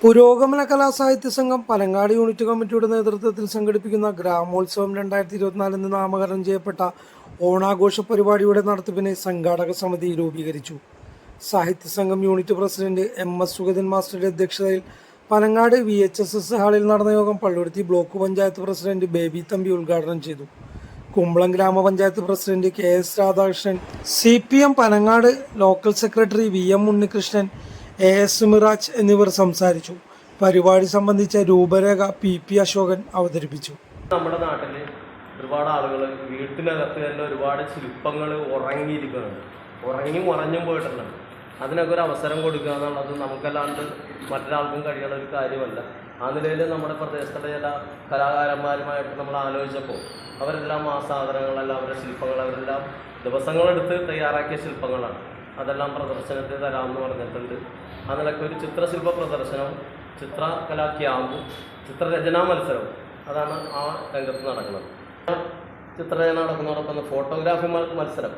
പുരോഗമന കലാസാഹിത്യ സംഘം പലങ്ങാട് യൂണിറ്റ് കമ്മിറ്റിയുടെ നേതൃത്വത്തിൽ സംഘടിപ്പിക്കുന്ന ഗ്രാമോത്സവം രണ്ടായിരത്തി ഇരുപത്തിനാലിന് നാമകരണം ചെയ്യപ്പെട്ട ഓണാഘോഷ പരിപാടിയുടെ നടത്തിപ്പിനെ സംഘാടക സമിതി രൂപീകരിച്ചു. സാഹിത്യ സംഘം unit president M S Sugathan മാസ്റ്ററുടെ അധ്യക്ഷതയിൽ Panangad V H S S ഹാളിൽ നടന്ന യോഗം പള്ളുരുത്തി ബ്ലോക്ക് പഞ്ചായത്ത് പ്രസിഡന്റ് ബേബി തമ്പി ഉദ്ഘാടനം ചെയ്തു. കുമ്പളം ഗ്രാമപഞ്ചായത്ത് president K S Radhakrishnan C P M Panangad local secretary V M Unnikrishnan A S Miraj എന്നിവർ സംസാരിച്ചു. പരിപാടി സംബന്ധിച്ച രൂപരേഖ പി പി അശോകൻ അവതരിപ്പിച്ചു. നമ്മുടെ നാട്ടിൽ ഒരുപാട് ആളുകൾ വീട്ടിനകത്ത് തന്നെ ഒരുപാട് ശില്പങ്ങൾ ഉറങ്ങിയിരിക്കുന്നുണ്ട് ഉറങ്ങി ഉറഞ്ഞും പോയിട്ടുണ്ട്. അതിനൊക്കെ ഒരു അവസരം കൊടുക്കുക എന്നുള്ളത് നമുക്കല്ലാണ്ട് മറ്റൊരാൾക്കും കഴിയുന്ന ഒരു കാര്യമല്ല. ആ നിലയിൽ നമ്മുടെ പ്രദേശത്തുള്ള ചില കലാകാരന്മാരുമായിട്ട് നമ്മൾ ആലോചിച്ചപ്പോൾ അവരെല്ലാം ആ സാധനങ്ങളെല്ലാം അവരുടെ ശില്പങ്ങൾ അവരെല്ലാം ദിവസങ്ങളെടുത്ത് തയ്യാറാക്കിയ ശില്പങ്ങളാണ്. അതെല്ലാം പ്രദർശനത്തിന് തരാമെന്ന് പറഞ്ഞിട്ടുണ്ട്. ആ നിലയ്ക്ക് ഒരു ചിത്രശില്പ പ്രദർശനവും ചിത്രകലാ ചിത്രരചനാ മത്സരവും അതാണ് ആ രംഗത്ത് നടക്കുന്നത്. ചിത്രരചന നടക്കുന്നതോടൊപ്പം ഫോട്ടോഗ്രാഫി മത്സരം.